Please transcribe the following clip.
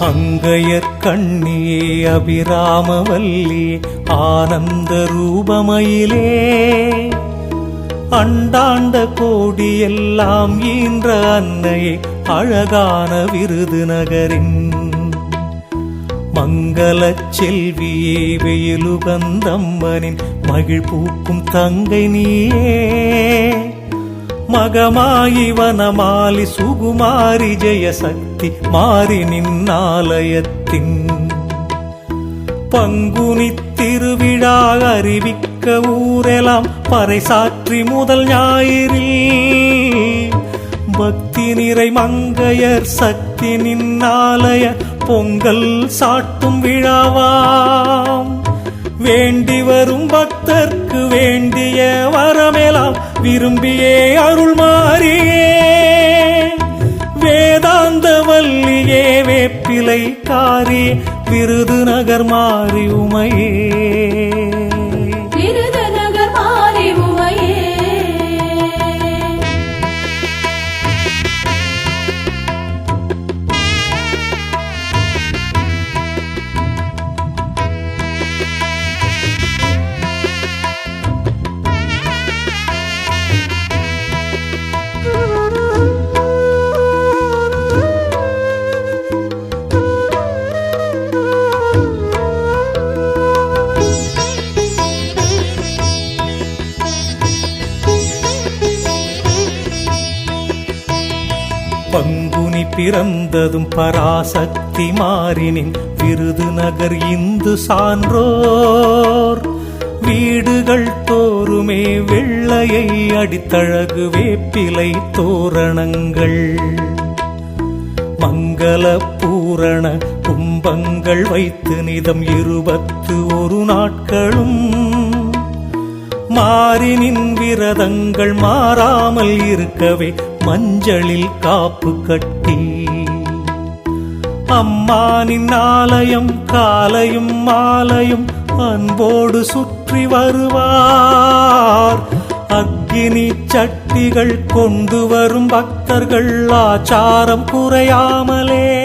அங்கையர் கண்ணியே அபிராமவல்லி ஆனந்த ரூபமயிலே. அண்டாண்ட கோடி எல்லாம் ஈன்ற அன்னையே அழகான விருது நகரின் மங்கள செல்வியே வெயிலுகந்தம்மனின் மகிழ் பூக்கும் தங்கை நீயே. மகமாயி வனமாலி சுகுமாரி ஜெயசக்தி மாறி நின்னாலயத்தின். பங்குனி திருவிழா அறிவிக்க ஊரெலாம் பறைசாற்றி முதல் ஞாயிறில். பக்தி நிறை மங்கையர் சக்தி நின்னாலய பொங்கல் சாட்டும் விழாவாம். வேண்டி வரும் பக்தர்க்கு வேண்டிய வரமெல்லாம் விரும்பியே அருள் மாறியே வேதாந்த வல்லியே வேப்பிலை காரி விருது நகர் மாறி உமையே. பங்குனி பிறந்ததும் பராசக்தி மாறினின் விருதுநகர் இந்து சான்றோர். வீடுகள் தோறுமே வெள்ளையை அடித்தழகு வேப்பிலை தோரணங்கள். மங்கள பூரண கும்பங்கள் வைத்து நிதம் இருபத்து ஒரு நாட்களும். மாறினின் விரதங்கள் மாறாமல் இருக்கவே மஞ்சளில் காப்பு கட்டி. அம்மானின் ஆலயம் காலையும் மாலையும் அன்போடு சுற்றி வருவார். அக்னி சட்டிகள் கொண்டு வரும் பக்தர்கள் ஆச்சாரம் குறையாமலே